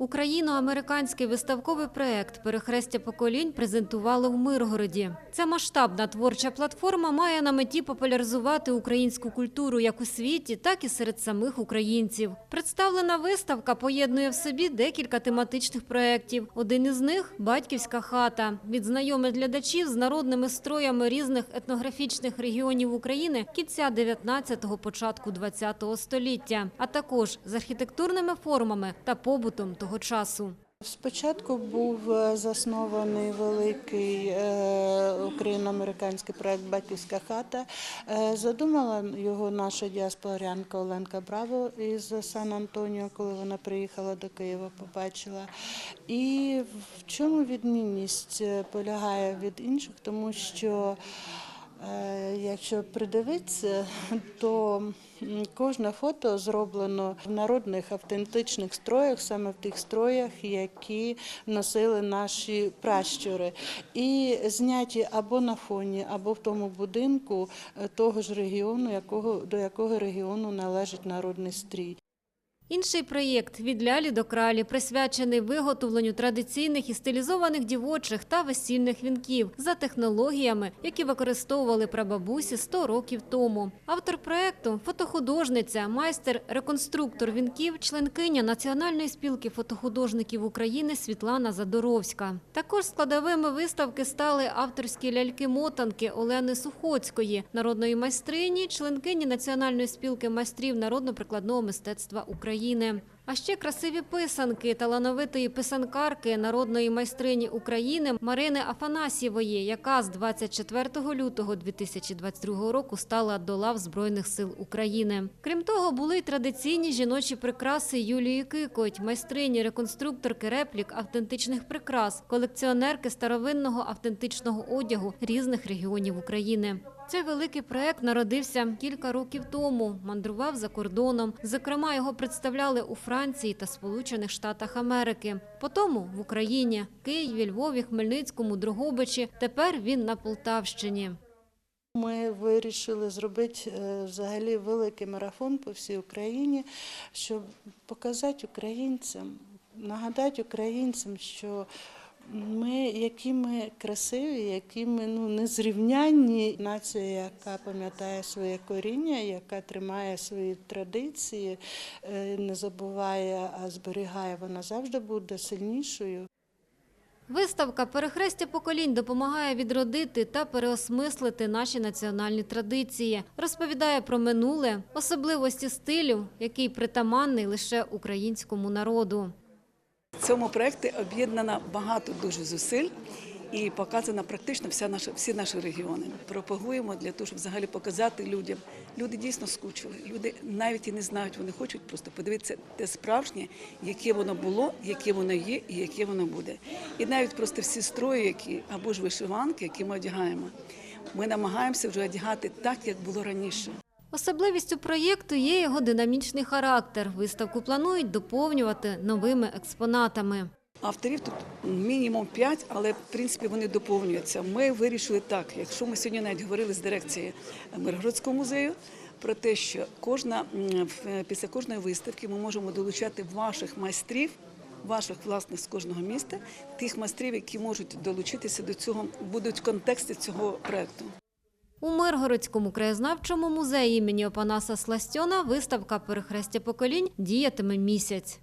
Україно-американський виставковий проект Перехрестя поколінь презентували в Миргороді. Ця масштабна творча платформа має на меті популяризувати українську культуру як у світі, так і серед самих українців. Представлена виставка поєднує в собі декілька тематичних проєктів. Один із них батьківська хата. Відзнайомить глядачів з народними строями різних етнографічних регіонів України кінця 19-го, початку 20-го століття, а також з архітектурними формами та побутом того часу. Спочатку був е, заснований великий е, україно-американський проект Батьківська хата. Е, Задумала його наша діаспорянка Оленка Браво із Сан-Антоніо, коли вона приїхала до Києва, побачила. І в чому відмінність полягає від інших, тому що Якщо придивитися, то кожне фото зроблено в народних автентичних строях, саме в тих строях, які носили наші пращури, і зняті або на фоні, або в тому будинку е, того ж регіону, до якого регіону належить народний стрій. Інший проєкт від лялі до кралі присвячений виготовленню традиційних і стилізованих дівочих та весільних вінків за технологіями, які використовували прабабусі 100 років тому. Автор проєкту – фотохудожниця, майстер-реконструктор вінків, членкиня Національної спілки фотохудожників України Світлана Задоровська. Також складовими виставки стали авторські ляльки-мотанки Олени Сухоцької, народної майстрині, членкині Національної спілки майстрів народно-прикладного мистецтва України. А ще красиві писанки талановитої писанкарки, народної майстрині України Марини Афанасьєвої, яка з 24 лютого 2022 року стала до лав Збройних сил України. Крім того, були й традиційні жіночі прикраси Юлії Кикоть, майстрині, реконструкторки реплік автентичних прикрас, колекціонерки старовинного автентичного одягу різних регіонів України. Цей великий проект народився кілька років тому. Мандрував за кордоном. Зокрема, його представляли у Франції та Сполучених Штатах Америки. Потім в Україні, Києві, Львові, Хмельницькому, Дрогобичі. Тепер він на Полтавщині. Ми вирішили зробити е, взагалі великий марафон по всій Україні, щоб показати українцям, нагадати українцям, що ми, які ми красиві, які ми ну, незрівнянні. Нація, яка пам'ятає своє коріння, яка тримає свої традиції, е, не забуває, а зберігає, вона завжди буде сильнішою. Виставка Перехрестя поколінь допомагає відродити та переосмислити наші національні традиції. Розповідає про минуле, особливості стилю, який притаманний лише українському народу. Цьому проєкті об'єднано багато дуже зусиль і показана практично вся наша, всі наші регіони. Пропагуємо для того, щоб взагалі показати людям. Люди дійсно скучили. Люди навіть і не знають, вони хочуть просто подивитися те справжнє, яке воно було, яке воно є і яке воно буде. І навіть просто всі строї, які або ж вишиванки, які ми одягаємо, ми намагаємося вже одягати так, як було раніше. Особливістю проєкту є його динамічний характер. Виставку планують доповнювати новими експонатами. Авторів тут мінімум 5, але в принципі вони доповнюються. Ми вирішили так, якщо ми сьогодні навіть говорили з дирекцією Миргородського музею про те, що кожна після кожної виставки ми можемо долучати ваших майстрів. Ваших власних з кожного міста, тих майстрів, які можуть долучитися до цього, будуть в контексті цього проекту. У Миргородському краєзнавчому музеї імені Опанаса Сластьона виставка «Перехрестя поколінь» діятиме місяць.